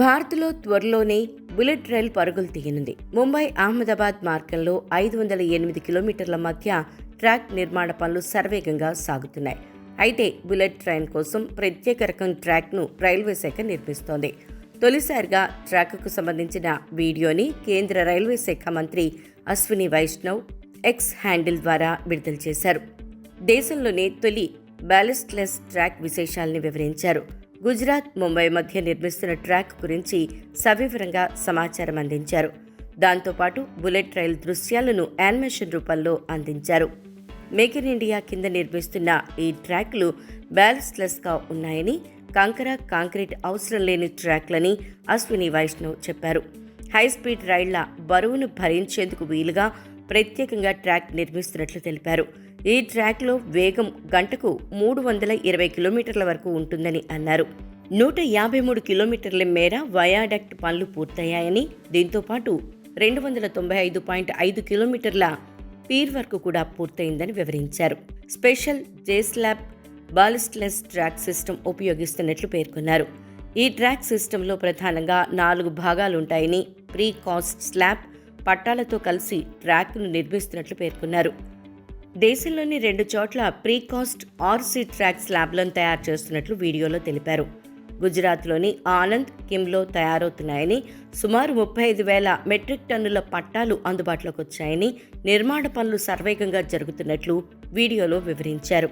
భారత్లో త్వరలోనే bullet rail పరుగులు తీయనుంది. ముంబై అహ్మదాబాద్ మార్గంలో ఐదు వందల ఎనిమిది కిలోమీటర్ల మధ్య ట్రాక్ నిర్మాణ పనులు సర్వేగంగా సాగుతున్నాయి. అయితే బుల్లెట్ ట్రైన్ కోసం ప్రత్యేక రకం ట్రాక్ను రైల్వే శాఖ నిర్మిస్తోంది. తొలిసారిగా ట్రాక్కు సంబంధించిన వీడియోని కేంద్ర రైల్వే శాఖ మంత్రి అశ్విని వైష్ణవ్ ఎక్స్ హ్యాండిల్ ద్వారా విడుదల చేశారు. దేశంలోనే తొలి బ్యాలెస్ట్లెస్ ట్రాక్ విశేషాలను వివరించారు. గుజరాత్ ముంబై మధ్య నిర్మిస్తున్న ట్రాక్ గురించి సవివరంగా సమాచారం అందించారు. దాంతోపాటు బుల్లెట్ రైల్ దృశ్యాలను యానిమేషన్ రూపంలో అందించారు. మేక్ ఇన్ ఇండియా కింద నిర్మిస్తున్న ఈ ట్రాక్లు బ్యాలెన్స్లెస్గా ఉన్నాయని కంకర కాంక్రీట్ అవసరం లేని ట్రాక్లని అశ్విని వైష్ణవ్ చెప్పారు. హై స్పీడ్ రైళ్ళ బరువును భరించేందుకు వీలుగా ప్రత్యేకంగా ట్రాక్ నిర్మిస్తున్నట్లు తెలిపారు. ఈ ట్రాక్లో వేగం గంటకు మూడు వందల ఇరవై కిలోమీటర్ల వరకు ఉంటుందని అన్నారు. నూట యాభై మూడు కిలోమీటర్ల మేర వయాడక్ట్ పనులు పూర్తయ్యాయని దీంతో పాటు రెండు వందల తొంభై ఐదు పాయింట్ ఐదు కిలోమీటర్ల పీర్ వర్క్ కూడా పూర్తయిందని వివరించారు. Special J slab ballastless track system ఉపయోగిస్తున్నట్లు పేర్కొన్నారు. ఈ ట్రాక్ సిస్టంలో ప్రధానంగా నాలుగు భాగాలుంటాయని ప్రీ కాస్ట్ స్లాబ్ పట్టాలతో కలిసి ట్రాక్ను నిర్మిస్తున్నట్లు పేర్కొన్నారు. దేశంలోని రెండు చోట్ల ప్రీకాస్ట్ ఆర్సీ ట్రాక్ స్లాబ్లను తయారు చేస్తున్నట్లు వీడియోలో తెలిపారు. గుజరాత్లోని ఆనంద్ కిమ్లో తయారవుతున్నాయని సుమారు ముప్పై ఐదు వేల మెట్రిక్ టన్నుల పట్టాలు అందుబాటులోకి వచ్చాయని నిర్మాణ పనులు సర్వేగంగా జరుగుతున్నట్లు వీడియోలో వివరించారు.